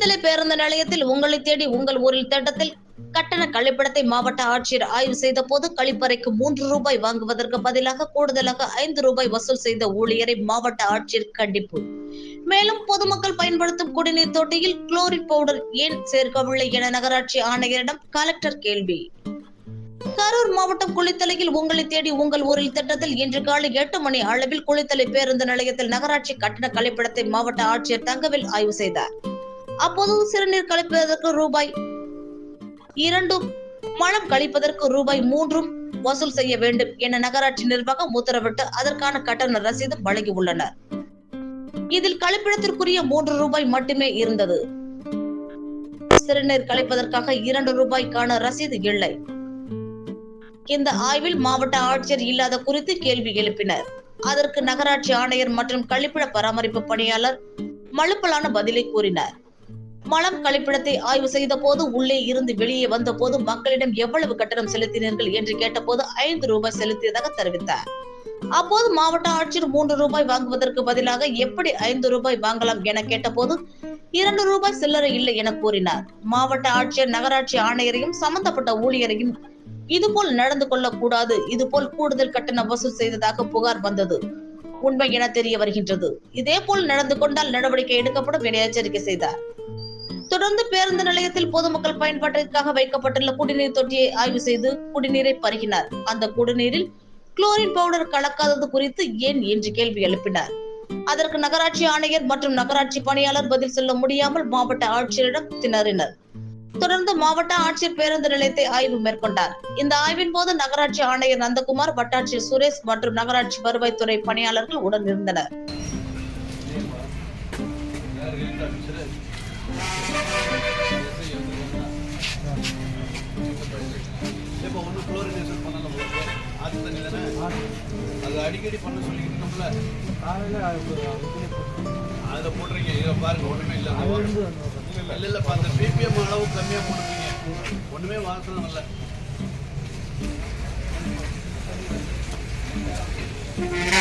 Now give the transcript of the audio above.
பேருந்து நிலையத்தில் உங்களை தேடி உங்கள் ஊரில் திட்டத்தில் கட்டண கழிப்பிடத்தை மாவட்ட ஆட்சியர் ஆய்வு செய்த போது கழிப்பறைக்கு மூன்று ரூபாய் வாங்குவதற்கு பதிலாக கூடுதலாக ஐந்து ரூபாய் வசூல் செய்த ஊழியரை மாவட்ட ஆட்சியர் கண்டிப்பு. மேலும் பொதுமக்கள் பயன்படுத்தும் குடிநீர் தொட்டியில் குளோரின் பவுடர் ஏன் சேர்க்கவில்லை என நகராட்சி ஆணையரிடம் கலெக்டர் கேள்வி. கரூர் மாவட்டம் குளித்தலையில் உங்களை தேடி உங்கள் ஊரில் திட்டத்தில் இன்று காலை எட்டு மணி அளவில் குளித்தலை பேருந்து நிலையத்தில் நகராட்சி கட்டண கழிப்பிடத்தை மாவட்ட ஆட்சியர் தங்கவில் ஆய்வு செய்தார். அப்போது சிறுநீர் கழிப்பதற்கு ரூபாய் இரண்டும் மலம் கழிப்பதற்கு ரூபாய் மூன்றும் வசூல் செய்ய வேண்டும் என நகராட்சி நிர்வாகம் உத்தரவிட்டு அதற்கான கட்டண ரசீது வழங்கியுள்ளனர் இதில் கழிப்பிடத்திற்குரிய மூன்று ரூபாய் மட்டுமே இருந்தது. சிறுநீர் கழிப்பதற்காக இரண்டு ரூபாய்க்கான ரசீது இல்லை. இந்த ஆய்வில் மாவட்ட ஆட்சியர் இல்லாத குறித்து கேள்வி எழுப்பினர். அதற்கு நகராட்சி ஆணையர் மற்றும் கழிப்பிட பராமரிப்பு பணியாளர் மழுப்பலான பதிலை கூறினார். மலம் கழிப்பிடத்தை ஆய்வு செய்த போது உள்ளே இருந்து வெளியே வந்த போது மக்களிடம் எவ்வளவு கட்டணம் செலுத்தினீர்கள் என்று கேட்டபோது ஐந்து ரூபாய் செலுத்தியதாக தெரிவித்தார். அப்போது மாவட்ட ஆட்சியர் மூன்று ரூபாய் வாங்குவதற்கு பதிலாக எப்படி ஐந்து ரூபாய் வாங்கலாம் என கேட்டபோது இரண்டு ரூபாய் சில்லறை இல்லை என கூறினார். மாவட்ட ஆட்சியர் நகராட்சி ஆணையரையும் சம்பந்தப்பட்ட ஊழியரையும் இதுபோல் நடந்து கொள்ளக்கூடாது. இதுபோல் கூடுதல் கட்டணம் வசூல் செய்ததாக புகார் வந்தது. உண்மை என தெரிய வருகின்றது. இதே போல் நடந்து கொண்டால் நடவடிக்கை எடுக்கப்படும் என எச்சரிக்கை செய்தார். தொடர்ந்து பேருந்து நிலையத்தில் பொதுமக்கள் பயன்பாட்டிற்காக வைக்கப்பட்டுள்ள குடிநீர் தொட்டியை ஆய்வு செய்து குடிநீரை பருகினார். அந்த குடிநீரில் குளோரின் பவுடர் கலக்காதது குறித்து ஏன் என்று கேள்வி எழுப்பினார். அதற்கு நகராட்சி ஆணையர் மற்றும் நகராட்சி பணியாளர் பதில் சொல்ல முடியாமல் மாவட்ட ஆட்சியரிடம் திணறினர். தொடர்ந்து மாவட்ட ஆட்சியர் பேருந்து நிலையத்தை ஆய்வு மேற்கொண்டார். இந்த ஆய்வின் போது நகராட்சி ஆணையர் நந்தகுமார் வட்டாட்சியர் சுரேஷ் மற்றும் நகராட்சி வருவாய்த்துறை பணியாளர்கள் உடன் இருந்தனர் இப்போ ஒன்று குளோரினேஷன் பண்ணல போகுது அது தண்ணி தானே அது அடிக்கடி பண்ண சொல்லிக்கிட்டு நம்மள காலையில் அதில் போட்டிருக்கீங்க. இதில் பாருங்க ஒன்றுமே இல்லை. இல்லை இல்லை இல்லை அந்த பிபிஎம் அளவு கம்மியாக போட்டிருக்கீங்க. ஒன்றுமே வாசனம் இல்லை Thank